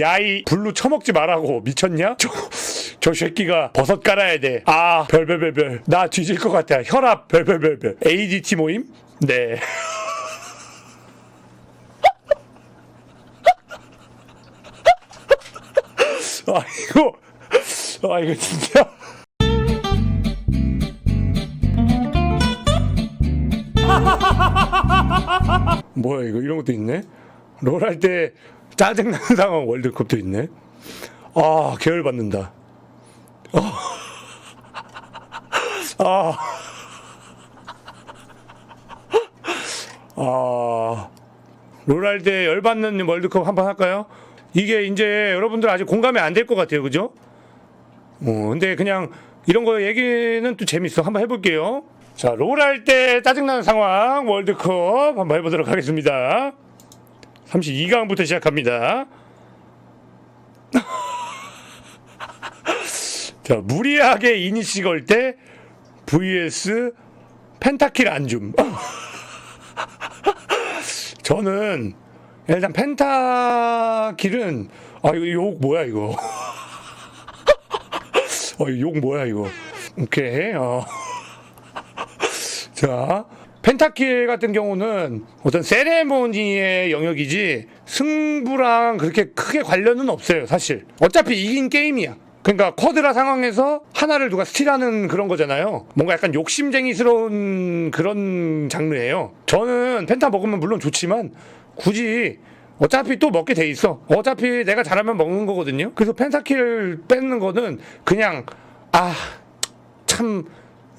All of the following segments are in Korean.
야이 블루 처먹지 말라고 미쳤냐? 저, 저 새끼가 버섯 깔아야 돼. 아 별별별별 나 뒤질 것 같아. 혈압 별별별별 ADT 모임? 네. 아 이거 아 이거 진짜 뭐야 이거 이런 것도 있네 롤 할 때 짜증나는 상황 월드컵도 있네 아 계열 받는다 아. 아. 롤할 때 열받는 월드컵 한판 할까요? 이게 이제 여러분들 아직 공감이 안 될 것 같아요. 그죠? 어, 근데 그냥 이런 거 얘기는 또 재밌어. 한번 해볼게요. 자, 롤 할 때 짜증나는 상황 월드컵 한번 해보도록 하겠습니다. 32강부터 시작합니다. 자, 무리하게 이니시 걸 때 vs 펜타킬 안줌. 저는 일단 펜타킬은 아 이거 욕 뭐야 이거. 어, 이거 욕 뭐야 이거. 오케이. 어. 자, 펜타킬 같은 경우는 어떤 세레모니의 영역이지 승부랑 그렇게 크게 관련은 없어요, 사실. 어차피 이긴 게임이야. 그러니까 쿼드라 상황에서 하나를 누가 스틸하는 그런 거잖아요. 뭔가 약간 욕심쟁이스러운 그런 장르예요. 저는 펜타 먹으면 물론 좋지만 굳이 어차피 또 먹게 돼 있어. 어차피 내가 잘하면 먹는 거거든요. 그래서 펜타킬 뺏는 거는 그냥 아 참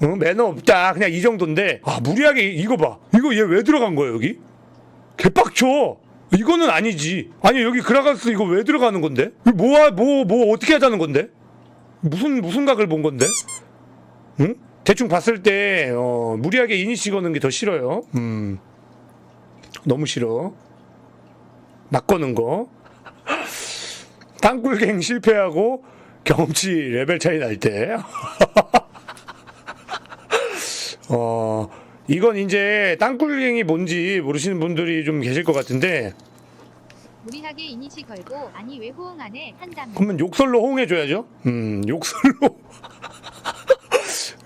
어, 매너 없다. 그냥 이 정도인데. 아 무리하게 이거 봐. 이거 얘 왜 들어간 거야 여기? 개빡쳐. 이거는 아니지. 아니 여기 그라가스 이거 왜 들어가는 건데? 뭐야 뭐뭐 어떻게 하자는 건데? 무슨 무슨 각을 본 건데? 응? 대충 봤을 때 어, 무리하게 이니시 거는 게 더 싫어요. 음. 너무 싫어. 막 거는 거. 땅굴갱 실패하고 경험치 레벨 차이 날 때 어, 이건 이제 땅굴갱이 뭔지 모르시는 분들이 좀 계실 것 같은데, 무리하게 이니시 걸고 아니 왜 호응 안 해 한담 그러면 욕설로 호응해줘야죠. 음, 욕설로.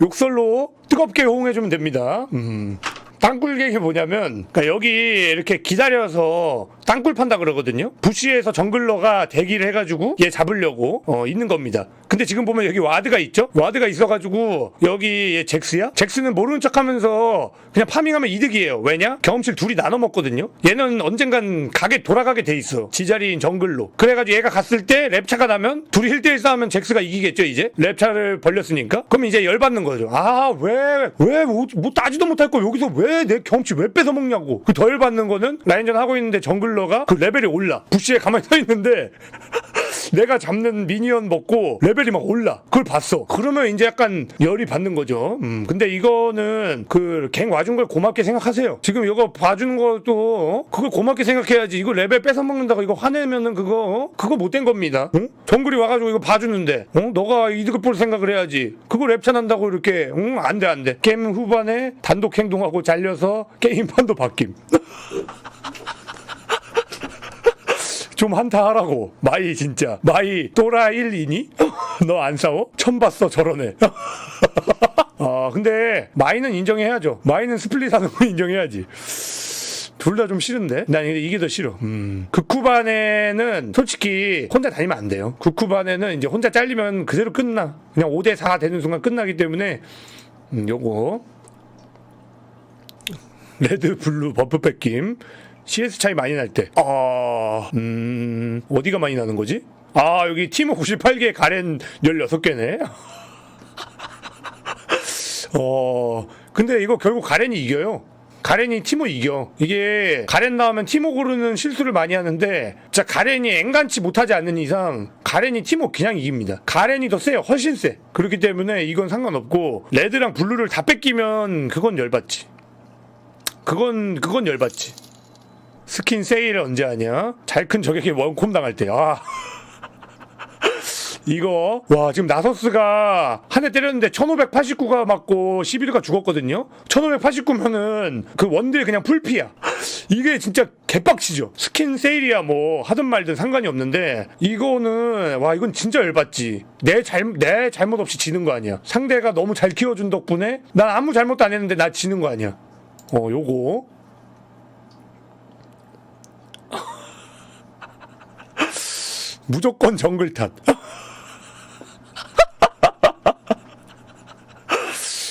욕설로 뜨겁게 호응해주면 됩니다. 음. 땅굴갱이 뭐냐면, 그러니까 여기 이렇게 기다려서 땅굴 판다 그러거든요. 부시에서 정글러가 대기를 해가지고 얘 잡으려고 어, 있는 겁니다. 근데 지금 보면 여기 와드가 있죠? 와드가 있어가지고 여기 얘 잭스야? 잭스는 모르는 척하면서 그냥 파밍하면 이득이에요. 왜냐? 경험치를 둘이 나눠 먹거든요. 얘는 언젠간 가게 돌아가게 돼 있어. 지자리인 정글로. 그래가지고 얘가 갔을 때 랩차가 나면 둘이 1대1 싸우면 잭스가 이기겠죠 이제? 랩차를 벌렸으니까. 그럼 이제 열받는 거죠. 아 왜? 왜? 뭐, 뭐 따지도 못할 거 여기서 왜 내 경험치 왜 뺏어 먹냐고. 그더 열받는 거는 라인전 하고 있는데 정글 러가 그 레벨이 올라. 부시에 가만히 서 있는데 내가 잡는 미니언 먹고 레벨이 막 올라. 그걸 봤어. 그러면 이제 약간 열이 받는 거죠. 음, 근데 이거는 그 갱 와준 걸 고맙게 생각하세요. 지금 이거 봐주는 것도 어? 그걸 고맙게 생각해야지. 이거 레벨 뺏어 먹는다고 이거 화내면은 그거 어? 그거 못된 겁니다. 응? 정글이 와가지고 이거 봐주는데 어? 너가 이득을 볼 생각을 해야지. 그거 랩차 난다고 이렇게 응? 안돼 안돼. 게임 후반에 단독 행동하고 잘려서 게임판도 바뀜. 좀 한타하라고 마이 진짜 마이 또라 1이니? 너 안 싸워? 처음 봤어 애 아 근데 마이는 인정해야죠 마이는 스플릿 하는 거 인정해야지 둘다좀 싫은데? 난 이게 더 싫어. 음. 극후반에는 솔직히 혼자 다니면 안 돼요. 극후반에는 이제 혼자 잘리면 그대로 끝나. 그냥 5대4 되는 순간 끝나기 때문에, 음, 요거. 레드, 블루, 버프 뺏김. CS 차이 많이 날 때. 아, 음, 어디가 많이 나는 거지? 아, 여기 티모 98개, 가렌 16개네. 어, 근데 이거 결국 가렌이 이겨요. 가렌이 티모 이겨. 이게 가렌 나오면 티모 고르는 실수를 많이 하는데 진짜 가렌이 앵간치 못하지 않는 이상 가렌이 티모 그냥 이깁니다. 가렌이 더 세요. 훨씬 세. 그렇기 때문에 이건 상관없고 레드랑 블루를 다 뺏기면 그건 열받지. 그건 그건 열받지. 스킨 세일 언제 하냐? 잘큰 적에게 원콤 당할 때. 아. 이거 와 지금 나서스가 한 대 때렸는데 1589가 맞고 11가 죽었거든요 1589면은 그 원딜 그냥 풀피야 이게 진짜 개빡치죠. 스킨 세일이야 뭐 하든 말든 상관이 없는데 이거는 와 이건 진짜 열받지. 내 잘 내 잘못 없이 지는 거 아니야. 상대가 너무 잘 키워준 덕분에 난 아무 잘못도 안 했는데 나 지는 거 아니야. 어 요거 무조건 정글 탓.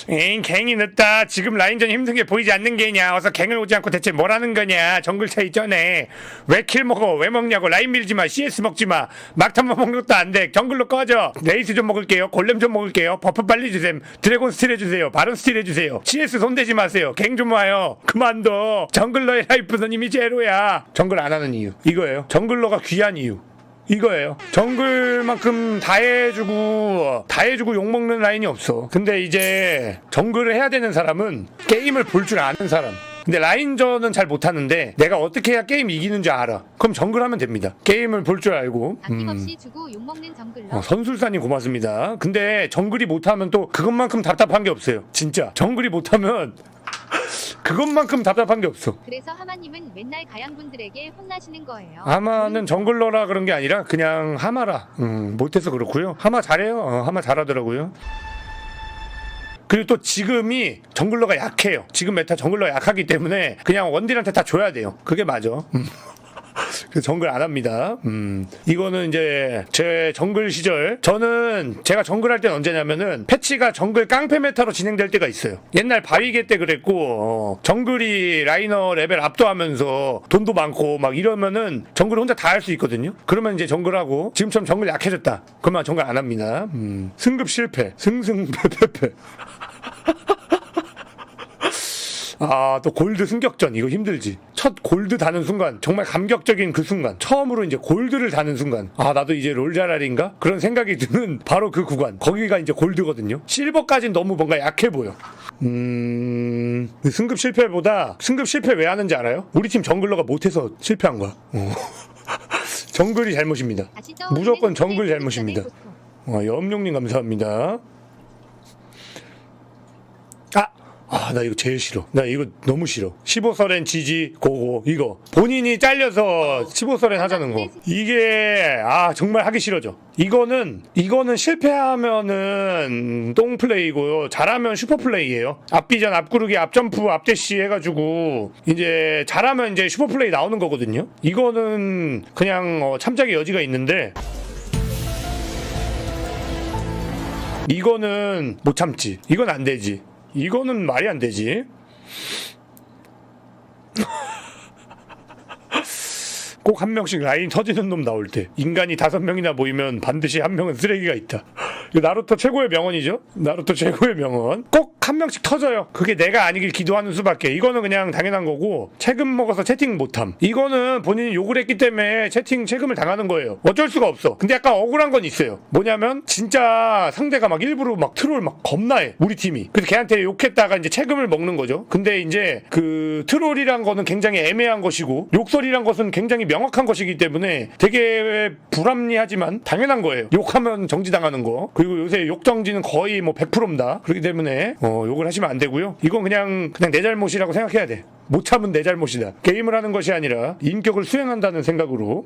에잉 갱이 늦다. 지금 라인전 힘든 게 보이지 않는 게냐? 어서 갱을 오지 않고 대체 뭘 하는 거냐? 정글 차이 전에 왜 킬 먹어? 왜 먹냐고. 라인 밀지 마. CS 먹지 마. 막탄만 먹는 것도 안돼. 정글로 꺼져. 레이스 좀 먹을게요. 골렘 좀 먹을게요. 버프 빨리 주셈. 드래곤 스틸 해주세요. 바론 스틸 해주세요. CS 손대지 마세요. 갱 좀 와요. 그만둬. 정글러의 라이프는 이미 제로야. 정글 안 하는 이유. 이거예요. 정글러가 귀한 이유 이거예요. 정글만큼 다 해주고 다 해주고 욕 먹는 라인이 없어. 근데 이제 정글을 해야 되는 사람은 게임을 볼 줄 아는 사람. 근데 라인전은 잘 못하는데 내가 어떻게 해야 게임 이기는지 알아. 그럼 정글 하면 됩니다. 게임을 볼 줄 알고. 음. 아낌없이 주고 욕먹는 정글러. 어, 선술사님 고맙습니다. 근데 정글이 못하면 또 그것만큼 답답한 게 없어요. 진짜 정글이 못하면 그것만큼 답답한 게 없어. 그래서 하마님은 맨날 가양분들에게 혼나시는 거예요. 하마는 정글러라 그런 게 아니라 그냥 하마라. 음, 못해서 그렇고요. 하마 잘해요. 어, 하마 잘하더라고요. 그리고 또 지금이 정글러가 약해요. 지금 메타 정글러 약하기 때문에 그냥 원딜한테 다 줘야 돼요. 그게 맞아. 음. 그래서 정글 안 합니다. 음. 이거는 이제 제 정글 시절 저는 제가 정글 할 때는 언제냐면은 패치가 정글 깡패 메타로 진행될 때가 있어요. 옛날 바위계 때 그랬고 어, 정글이 라이너 레벨 압도하면서 돈도 많고 막 이러면은 정글 혼자 다 할 수 있거든요. 그러면 이제 정글하고 지금처럼 정글 약해졌다. 그러면 정글 안 합니다. 음. 승급 실패, 승승패패패. 아, 또 골드 승격전. 이거 힘들지. 첫 골드 다는 순간. 정말 감격적인 그 순간. 처음으로 이제 골드를 다는 순간. 아, 나도 이제 롤자랄인가? 그런 생각이 드는 바로 그 구간. 거기가 이제 골드거든요. 실버까진 너무 뭔가 약해 보여. 음, 승급 실패보다 승급 실패 왜 하는지 알아요? 우리 팀 정글러가 못해서 실패한 거야. 어. 정글이 잘못입니다. 무조건 정글 잘못입니다. 어, 염룡님 감사합니다. 아! 아, 나 이거 제일 싫어. 나 이거 너무 싫어. 15서렌 지지, 고고, 이거. 본인이 잘려서 15서렌 하자는 거. 이게, 아, 정말 하기 싫어져. 이거는, 이거는 실패하면은 똥 플레이고요. 잘하면 슈퍼 플레이예요 앞비전, 앞구르기, 앞점프, 앞대시 해가지고, 이제, 잘하면 이제 슈퍼 플레이 나오는 거거든요. 이거는 그냥 어, 참작의 여지가 있는데, 이거는 못 참지. 이건 안 되지. 이거는 말이 안 되지. 꼭 한 명씩 라인 터지는 놈 나올 때 인간이 다섯 명이나 모이면 반드시 한 명은 쓰레기가 있다. 나루토 최고의 명언이죠. 나루토 최고의 명언. 꼭 한 명씩 터져요. 그게 내가 아니길 기도하는 수밖에. 이거는 그냥 당연한 거고 책임 먹어서 채팅 못함. 이거는 본인이 욕을 했기 때문에 채팅 책임을 당하는 거예요. 어쩔 수가 없어. 근데 약간 억울한 건 있어요. 뭐냐면 진짜 상대가 막 일부러 막 트롤 막 겁나해. 우리 팀이. 그래서 걔한테 욕했다가 이제 책임을 먹는 거죠. 근데 이제 그 트롤이란 거는 굉장히 애매한 것이고 욕설이란 것은 굉장히 명확한 것이기 때문에 되게 불합리하지만 당연한 거예요. 욕하면 정지당하는 거. 그리고 요새 욕 정지는 거의 뭐 100%입니다. 그렇기 때문에 어, 욕을 하시면 안 되고요. 이건 그냥 그냥 내 잘못이라고 생각해야 돼. 못 참은 내 잘못이다. 게임을 하는 것이 아니라 인격을 수행한다는 생각으로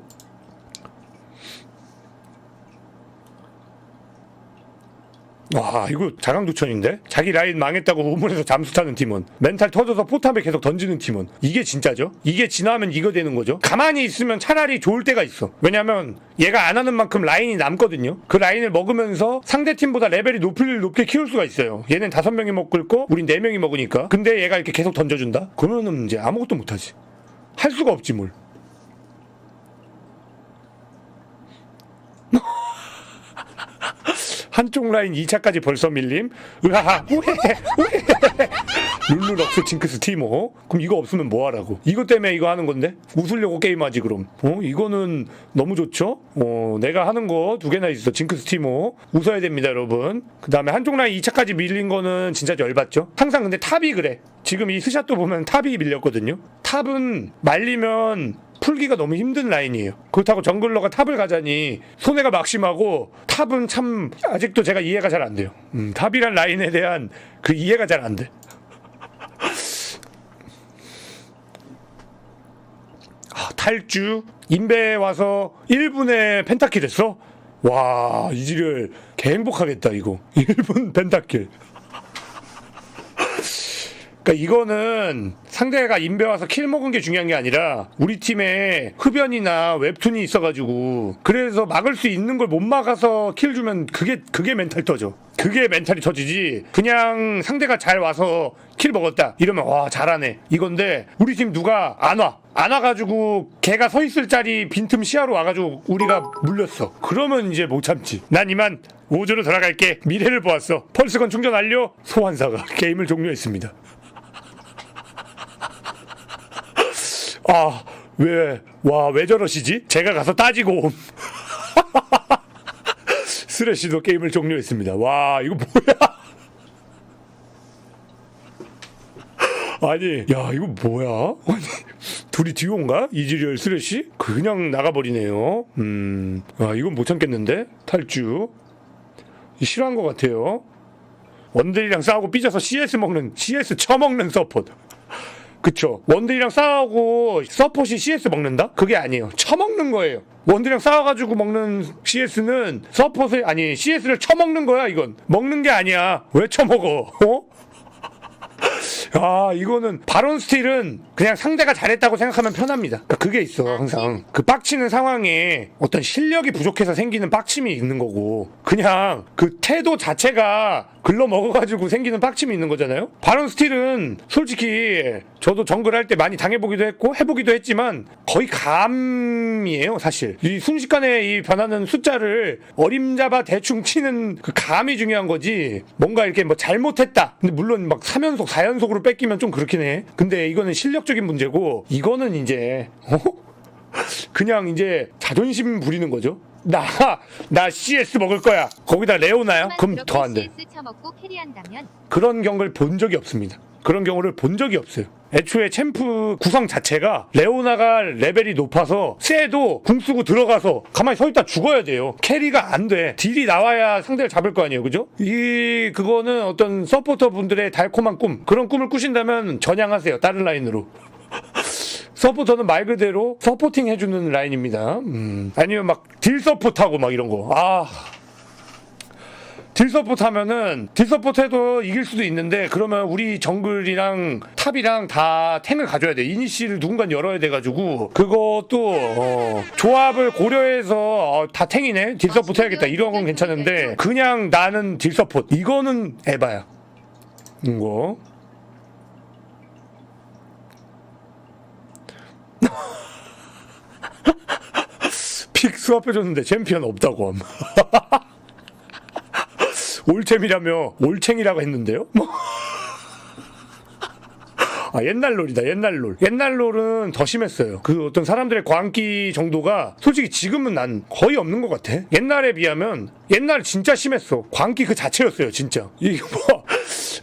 와 이거 자강두천인데? 자기 라인 망했다고 우물에서 잠수 타는 팀원 멘탈 터져서 포탑에 계속 던지는 팀원 이게 진짜죠? 이게 지나면 이거 되는 거죠? 가만히 있으면 차라리 좋을 때가 있어. 왜냐면 얘가 안 하는 만큼 라인이 남거든요? 그 라인을 먹으면서 상대 팀보다 레벨이 높을 높게 키울 수가 있어요. 얘는 다섯 명이 먹을 거 우린 네 명이 먹으니까. 근데 얘가 이렇게 계속 던져준다? 그러면은 이제 아무것도 못하지. 할 수가 없지 뭘 한쪽 라인 2차까지 벌써 밀림? 으하하 우헤 우헤 룰루 럭스 징크스 티모. 그럼 이거 없으면 뭐 하라고? 이거 때문에 이거 하는 건데? 웃으려고 게임하지 그럼. 어? 이거는 너무 좋죠? 어 내가 하는 거 두 개나 있어 징크스 티모. 웃어야 됩니다 여러분. 그 다음에 한쪽 라인 2차까지 밀린 거는 진짜 열받죠? 항상 근데 탑이 그래. 지금 이 스샷도 보면 탑이 밀렸거든요? 탑은 말리면 풀기가 너무 힘든 라인이에요. 그렇다고 정글러가 탑을 가자니 손해가 막심하고 탑은 참 아직도 제가 이해가 잘 안 돼요. 음, 탑이란 라인에 대한 그 이해가 잘 안 돼. 탈주 인베 와서 1분에 펜타킬 했어? 와 이지를 개 행복하겠다 이거 1분 펜타킬 그러니까 이거는 상대가 인베 와서 킬 먹은 게 중요한 게 아니라 우리 팀에 흡연이나 웹툰이 있어가지고 그래서 막을 수 있는 걸 못 막아서 킬 주면 그게 그게 멘탈 터져. 그게 멘탈이 터지지. 그냥 상대가 잘 와서 킬 먹었다 이러면 와 잘하네 이건데 우리 팀 누가 안 와. 안 와가지고 걔가 서 있을 자리 빈틈 시야로 와가지고 우리가 물렸어. 그러면 이제 못 참지. 난 이만 우주로 돌아갈게. 미래를 보았어. 펄스건 충전 완료. 소환사가 게임을 종료했습니다. 아, 왜, 와, 왜 저러시지? 제가 가서 따지고 옴. 스레시도 게임을 종료했습니다. 와, 이거 뭐야? 아니, 야, 이거 뭐야? 아니, 둘이 듀오인가? 이지리얼 스레시? 그냥 나가버리네요. 음, 아, 이건 못 참겠는데? 탈주. 싫어한 것 같아요. 원들이랑 싸우고 삐져서 CS 먹는, CS 처먹는 서폿. 그쵸. 원딜이랑 싸우고 서폿이 CS 먹는다? 그게 아니에요. 처먹는 거예요. 원딜이랑 싸워가지고 먹는 CS는 서폿을, 아니, CS를 처먹는 거야, 이건. 먹는 게 아니야. 왜 처먹어? 어? 아, 이거는 바론 스틸은 그냥 상대가 잘했다고 생각하면 편합니다. 그러니까 그게 있어, 항상. 그 빡치는 상황에 어떤 실력이 부족해서 생기는 빡침이 있는 거고, 그냥 그 태도 자체가 글러 먹어가지고 생기는 빡침이 있는 거잖아요? 바론 스틸은 솔직히 저도 정글 할 때 많이 당해보기도 했고, 해보기도 했지만, 거의 감이에요, 사실. 이 순식간에 이 변하는 숫자를 어림잡아 대충 치는 그 감이 중요한 거지, 뭔가 이렇게 뭐 잘못했다. 근데 물론 막 3연속, 4연속으로 뺏기면 좀 그렇긴 해. 근데 이거는 실력적인 문제고, 이거는 이제, 어? 그냥 이제 자존심 부리는 거죠. 나, 나 CS 먹을 거야. 거기다 레오나야? 그럼 더 안 돼. 그런 경우를 본 적이 없습니다. 그런 경우를 본 적이 없어요. 애초에 챔프 구성 자체가 레오나가 레벨이 높아서 쎄도 궁 쓰고 들어가서 가만히 서 있다 죽어야 돼요. 캐리가 안 돼. 딜이 나와야 상대를 잡을 거 아니에요. 그죠? 이 그거는 어떤 서포터 분들의 달콤한 꿈 그런 꿈을 꾸신다면 전향하세요. 다른 라인으로. 서포터는 말 그대로 서포팅 해주는 라인입니다. 음. 아니면 막 딜 서포트하고 막 이런 거. 아. 딜 서포트 하면은 딜 서포트 해도 이길 수도 있는데 그러면 우리 정글이랑 탑이랑 다 탱을 가져야 돼 이니시를 누군가 열어야 돼가지고 그것도 어, 조합을 고려해서 어, 다 탱이네 딜 서포트 해야겠다 이런 건 괜찮은데 그냥 나는 딜 서포트 이거는 에바야 이거 픽 수합해줬는데 챔피언 없다고 함. 올챔이라며 올챙이라고 했는데요? 뭐? 아 옛날 롤이다 옛날 롤 옛날 롤은 더 심했어요 그 어떤 사람들의 광기 정도가 솔직히 지금은 난 거의 없는 것 같아 옛날에 비하면 옛날 진짜 심했어 광기 그 자체였어요 진짜 이게 뭐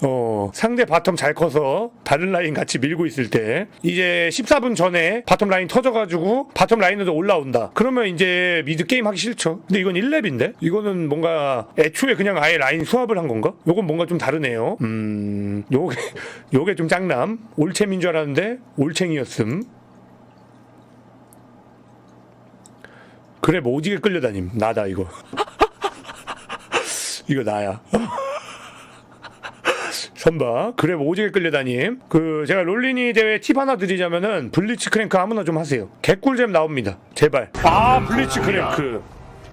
어, 상대 바텀 잘 커서 다른 라인 같이 밀고 있을 때 이제 14분 전에 바텀 라인 터져가지고 바텀 라인으로 올라온다. 그러면 이제 미드 게임 하기 싫죠. 근데 이건 1렙인데? 이거는 뭔가 애초에 그냥 아예 라인 수합을 한 건가? 요건 뭔가 좀 다르네요. 음, 요게, 요게 좀 짱남. 올챔인 줄 알았는데 올챙이였음. 그래, 뭐 오지게 끌려다님. 나다, 이거. 이거 나야. 선바 그래 오지게 끌려다님. 그 제가 롤리니 대회 팁 하나 드리자면은 블리츠 크랭크 아무나 좀 하세요. 개꿀잼 나옵니다. 제발. 아 블리츠 크랭크.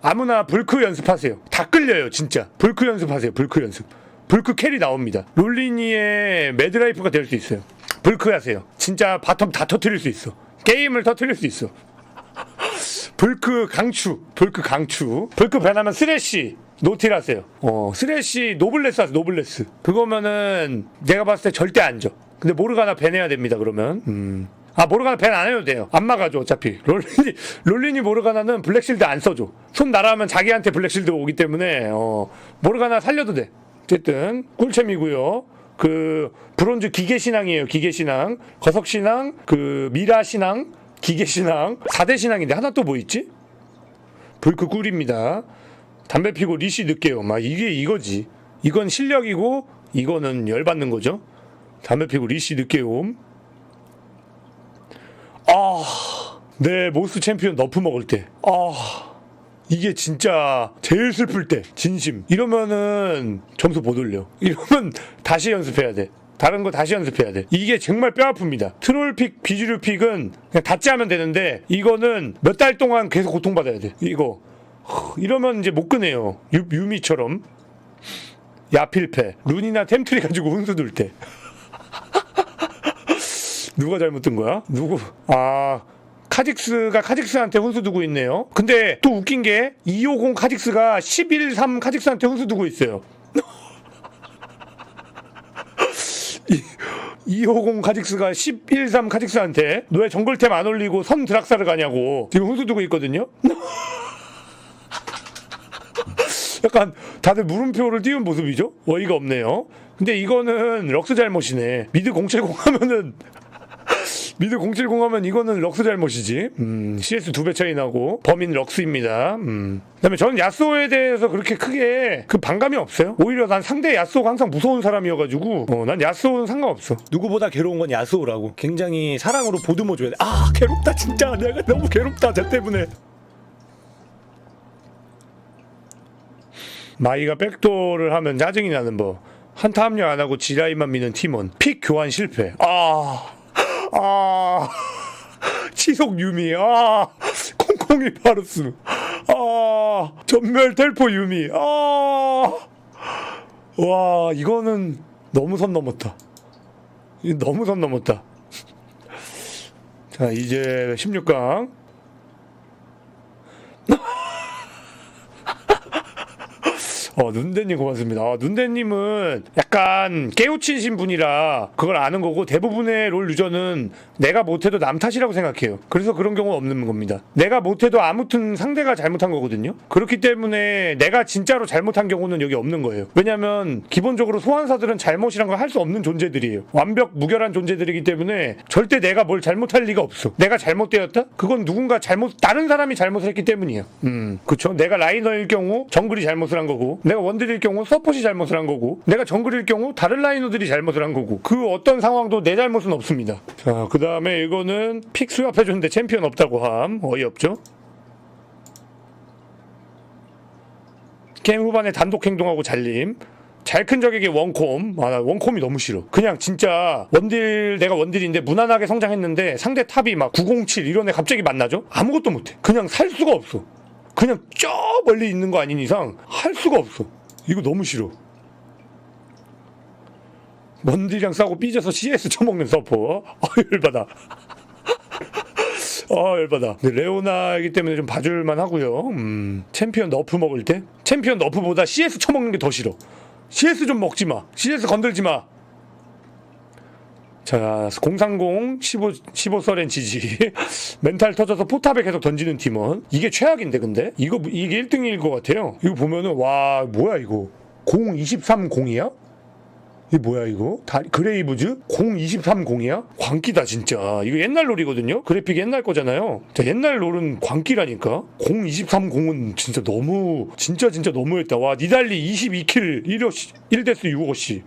아무나 불크 연습하세요. 다 끌려요 진짜. 불크 연습하세요 불크 연습. 불크 캐리 나옵니다. 롤리니의 매드라이프가 될 수 있어요. 불크 하세요. 진짜 바텀 다 터트릴 수 있어. 게임을 터트릴 수 있어 불크 강추, 불크 강추, 불크 변하면 스레시, 노틸 하세요. 어, 스레시 노블레스 하세요, 노블레스. 그거면은 내가 봤을 때 절대 안 져. 근데 모르가나 밴해야 됩니다, 그러면. 음. 아, 모르가나 밴 안 해도 돼요. 안 막아줘, 어차피. 롤리니, 롤리니 모르가나는 블랙실드 안 써줘. 손 날아가면 자기한테 블랙실드 오기 때문에, 어, 모르가나 살려도 돼. 어쨌든, 꿀챔이고요 그, 브론즈 기계 신앙이에요, 기계 신앙. 거석 신앙, 그, 미라 신앙, 기계신앙 4대 신앙인데 하나 또 뭐 있지? 불크 꿀입니다. 담배 피고 리시 늦게요. 막 이게 이거지. 이건 실력이고 이거는 열받는 거죠. 담배 피고 리시 늦게 옴 아, 내 모스 챔피언 너프 먹을 때. 아. 이게 진짜 제일 슬플 때. 진심. 이러면은 점수 못 올려. 이러면 다시 연습해야 돼 다른 거 다시 연습해야 돼 이게 정말 뼈 아픕니다 트롤픽 비주류픽은 그냥 닫지 하면 되는데 이거는 몇 달 동안 계속 고통받아야 돼 이거 후, 이러면 이제 못 끄네요 유, 유미처럼 야필패 룬이나 템트리 가지고 훈수 둘 때 누가 잘못 든 거야? 누구? 아 카직스가 카직스한테 훈수 두고 있네요. 근데 또 웃긴 게 250 카직스가 11.3 카직스한테 훈수 두고 있어요. 250 카직스가 11.3 카직스한테 너왜 정글템 안 올리고 선 드락사를 가냐고 지금 훈수 두고 있거든요. 약간 다들 물음표를 띄운 모습이죠? 어이가 없네요. 근데 이거는 럭스 잘못이네. 미드 070 하면은 미드 070 하면 이거는 럭스 잘못이지. 음, CS 두 배 차이 나고 범인 럭스입니다. 음. 그다음에 저는 야스오에 대해서 그렇게 크게 그 반감이 없어요. 오히려 난 상대 야스오가 항상 무서운 사람이어가지고 어, 난 야스오는 상관없어. 누구보다 괴로운 건 야스오라고. 굉장히 사랑으로 보듬어 줘야 돼. 아 괴롭다 진짜. 내가 너무 괴롭다 쟤 때문에. 마이가 백도를 하면 짜증이 나는 법. 한타 합류 안 하고 지라이만 미는 팀원. 픽 교환 실패. 아, 아, 치속 유미. 아, 콩콩이 바루스. 아, 전멸 텔포 유미. 아, 와, 이거는 너무 선 넘었다. 너무 선 넘었다. 자, 이제 16강. 어, 눈대님 고맙습니다. 어, 눈대님은 약간 깨우치신 분이라 그걸 아는 거고 대부분의 롤 유저는 내가 못해도 남 탓이라고 생각해요. 그래서 그런 경우가 없는 겁니다. 내가 못해도 아무튼 상대가 잘못한 거거든요. 그렇기 때문에 내가 진짜로 잘못한 경우는 여기 없는 거예요. 왜냐면 기본적으로 소환사들은 잘못이란 걸 할 수 없는 존재들이에요. 완벽 무결한 존재들이기 때문에 절대 내가 뭘 잘못할 리가 없어. 내가 잘못되었다? 그건 누군가 잘못 다른 사람이 잘못을 했기 때문이야. 음, 그렇죠. 내가 라이너일 경우 정글이 잘못을 한 거고, 내가 원딜일 경우 서폿이 잘못을 한 거고, 내가 정글일 경우 다른 라이너들이 잘못을 한 거고, 그 어떤 상황도 내 잘못은 없습니다. 자, 그 다음에 이거는 픽 수합해줬는데 챔피언 없다고 함 어이없죠? 게임 후반에 단독 행동하고 잘림. 잘 큰 적에게 원콤. 아, 나 원콤이 너무 싫어. 그냥 진짜 원딜, 내가 원딜인데 무난하게 성장했는데 상대 탑이 막 907 이런 애 갑자기 만나죠? 아무것도 못해. 그냥 살 수가 없어. 그냥 저 멀리 있는 거 아닌 이상 할 수가 없어. 이거 너무 싫어. 원딜이랑 싸우고 삐져서 CS 쳐먹는 서퍼. 아, 열받아. 아 열받아. 레오나이기 때문에 좀 봐줄만 하고요. 음, 챔피언 너프 먹을 때 챔피언 너프보다 CS 쳐먹는 게 더 싫어. CS 좀 먹지 마. CS 건들지 마. 자, 030 15 15 서렌 지지. 멘탈 터져서 포탑에 계속 던지는 팀원. 이게 최악인데 근데 이거 이게 1등일 것 같아요. 이거 보면은 와 뭐야 이거 0230이야? 이게 뭐야 이거? 다, 그레이브즈? 0230이야? 광기다 진짜 이거 옛날 롤이거든요? 그래픽 옛날 거잖아요 자, 옛날 롤은 광기라니까 0230은 진짜 너무 진짜 진짜 너무했다 와 니달리 22킬 1호 1데스 6호씨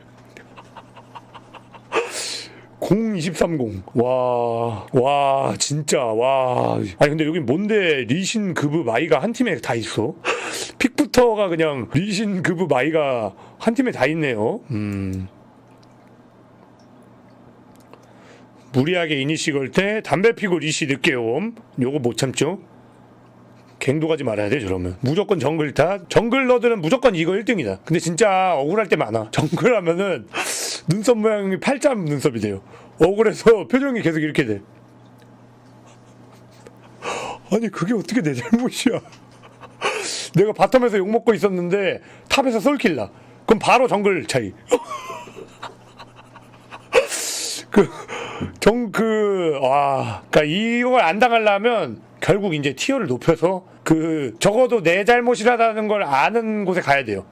0230. 와, 와, 진짜, 와. 아니, 근데 여기 뭔데 리신 급브 마이가 한 팀에 다 있어? 픽부터가 그냥 리신 급브 마이가 한 팀에 다 있네요. 음. 무리하게 이니시 걸 때 담배 피고 리시 늦게 옴. 요거 못 참죠? 갱도 가지 말아야 돼 저러면. 무조건 정글 타 정글러들은 무조건 이거 1등이다. 근데 진짜 억울할 때 많아. 정글 하면은 눈썹 모양이 팔자 눈썹이 돼요. 억울해서 표정이 계속 이렇게 돼. 아니 그게 어떻게 내 잘못이야? 내가 바텀에서 욕먹고 있었는데 탑에서 솔킬라. 그럼 바로 정글 차이. 그, 정, 그, 와. 그니까 이걸 안 당하려면 결국 이제 티어를 높여서 그, 적어도 내 잘못이라는 걸 아는 곳에 가야 돼요.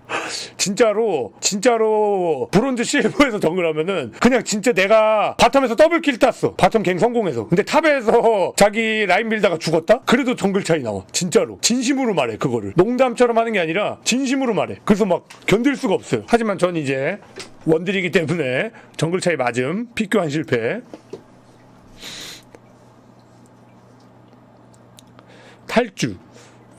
진짜로, 진짜로, 브론즈 실버에서 정글하면은 그냥 진짜 내가 바텀에서 더블킬 땄어. 바텀 갱 성공해서. 근데 탑에서 자기 라인 밀다가 죽었다? 그래도 정글 차이 나와. 진짜로. 진심으로 말해, 그거를. 농담처럼 하는 게 아니라 진심으로 말해. 그래서 막 견딜 수가 없어요. 하지만 전 이제 원딜이기 때문에 정글 차이 맞음, 픽 교환 실패. 탈주.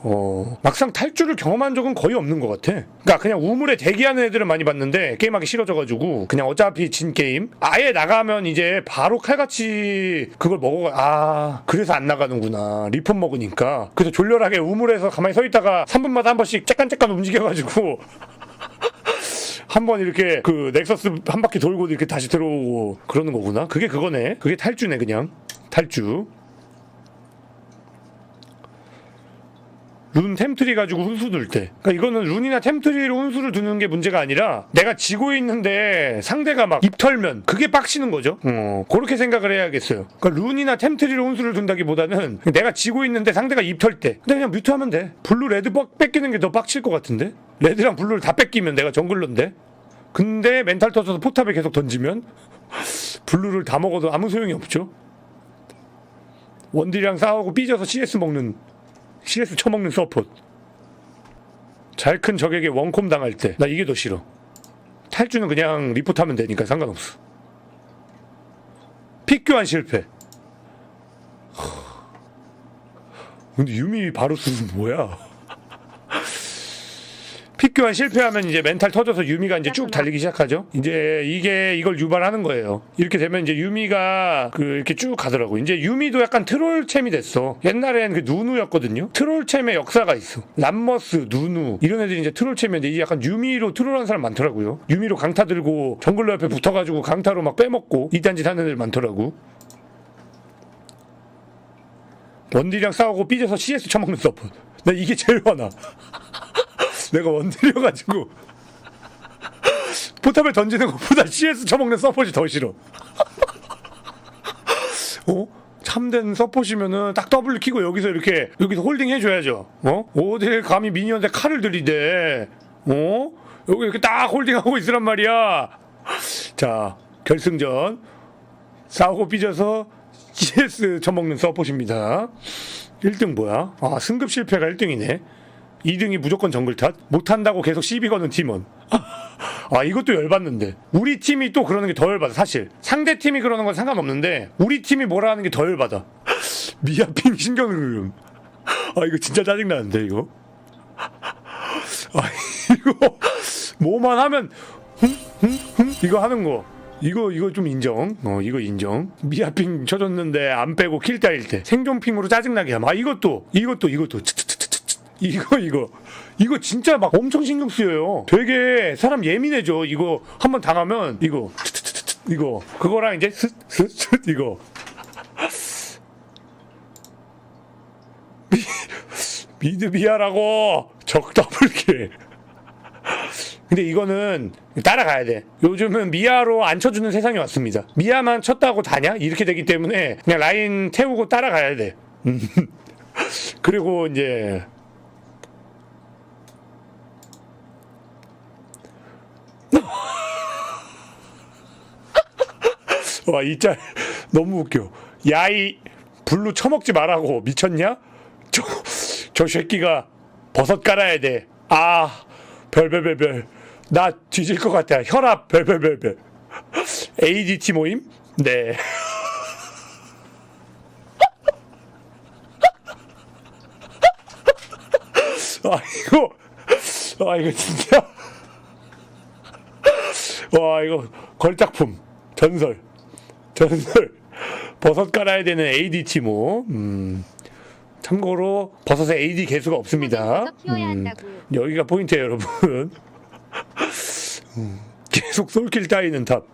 어, 막상 탈주를 경험한 적은 거의 없는 것 같아. 그러니까 그냥 우물에 대기하는 애들은 많이 봤는데 게임하기 싫어져가지고 그냥 어차피 진 게임 아예 나가면 이제 바로 칼같이 그걸 먹어가 아 그래서 안 나가는구나 리폰 먹으니까 그래서 졸렬하게 우물에서 가만히 서 있다가 3분마다 한 번씩 째깐째깐 움직여가지고 한번 이렇게 그 넥서스 한 바퀴 돌고 이렇게 다시 들어오고 그러는 거구나. 그게 그거네. 그게 탈주네 그냥 탈주. 룬 템트리 가지고 훈수 둘 때. 그러니까 이거는 룬이나 템트리로 훈수를 두는 게 문제가 아니라 내가 지고 있는데 상대가 막 입 털면 그게 빡치는 거죠. 어, 그렇게 생각을 해야겠어요. 그러니까 룬이나 템트리로 훈수를 둔다기보다는 내가 지고 있는데 상대가 입 털 때. 근데 그냥 뮤트하면 돼. 블루 레드 뻑 뺏기는 게 더 빡칠 것 같은데? 레드랑 블루를 다 뺏기면 내가 정글러인데? 근데 멘탈 터져서 포탑을 계속 던지면 블루를 다 먹어도 아무 소용이 없죠. 원딜이랑 싸우고 삐져서 CS 먹는 CS 처먹는 서폿. 잘 큰 적에게 원콤 당할 때. 나 이게 더 싫어. 탈주는 그냥 리포트하면 되니까 상관없어. 픽 교환 실패. 근데 유미 바루스는 뭐야 픽 교환 실패하면 이제 멘탈 터져서 유미가 이제 쭉 달리기 시작하죠. 이제 이게 이걸 유발하는 거예요. 이렇게 되면 이제 유미가 그 이렇게 쭉 가더라고. 이제 유미도 약간 트롤챔이 됐어. 옛날엔 그 누누였거든요. 트롤챔의 역사가 있어. 람머스, 누누 이런 애들이 이제 트롤챔인데 이제 약간 유미로 트롤하는 사람 많더라고요. 유미로 강타 들고 정글러 옆에 붙어가지고 강타로 막 빼먹고 이딴 짓 하는 애들 많더라고. 원딜이랑 싸우고 삐져서 CS 쳐먹는 서폿. 나 이게 제일 화나. 내가 원딜이어가지고 포탑을 던지는 것보다 CS 쳐먹는 서폿이 더 싫어. 어? 참된 서폿이면은 딱 더블 키고 여기서 이렇게 여기서 홀딩 해줘야죠. 어? 어딜 감히 미니언한테 칼을 들이대. 어? 여기 이렇게 딱 홀딩하고 있으란 말이야. 자 결승전 싸우고 삐져서 CS 쳐먹는 서폿입니다. 1등 뭐야? 아 승급 실패가 1등이네. 2등이 무조건 정글 탓? 못한다고 계속 시비 거는 팀원. 아 이것도 열받는데. 우리 팀이 또 그러는 게 더 열받아 사실. 상대 팀이 그러는 건 상관없는데 우리 팀이 뭐라 하는 게 더 열받아. 미아핑 신경을 아 이거 진짜 짜증나는데 이거? 아 이거 뭐만 하면 흠 흠 흠 이거 하는 거. 이거 이거 좀 인정. 어 이거 인정. 미아핑 쳐줬는데 안 빼고 킬 따일 때. 생존핑으로 짜증나게 함아 이것도 이것도 이것도. 츠츠츠츠츠. 이거 이거 이거 진짜 막 엄청 신경 쓰여요. 되게 사람 예민해져. 이거 한번 당하면 이거 이거 그거랑 이제 스스스 이거 미, 미드 미아라고 적 더블킬. 근데 이거는 따라가야 돼. 요즘은 미아로 안 쳐주는 세상이 왔습니다. 미아만 쳤다고 다냐? 이렇게 되기 때문에 그냥 라인 태우고 따라가야 돼. 음. 그리고 이제 와, 이 짤 너무 웃겨. 야이 블루 처먹지 말라고 미쳤냐? 저, 저 새끼가 버섯 깔아야 돼. 아, 별별별별. 나 뒤질 것 같아. 혈압 별별별별. ADT 모임? 네. 아, 이거, 아, 이거 진짜. 와, 이거 걸작품. 전설. 전설 버섯 깔아야 되는 AD 모 음. 참고로 버섯에 AD 개수가 없습니다. 음. 여기가 포인트예요, 여러분. 음, 계속 솔킬 따이는 탑.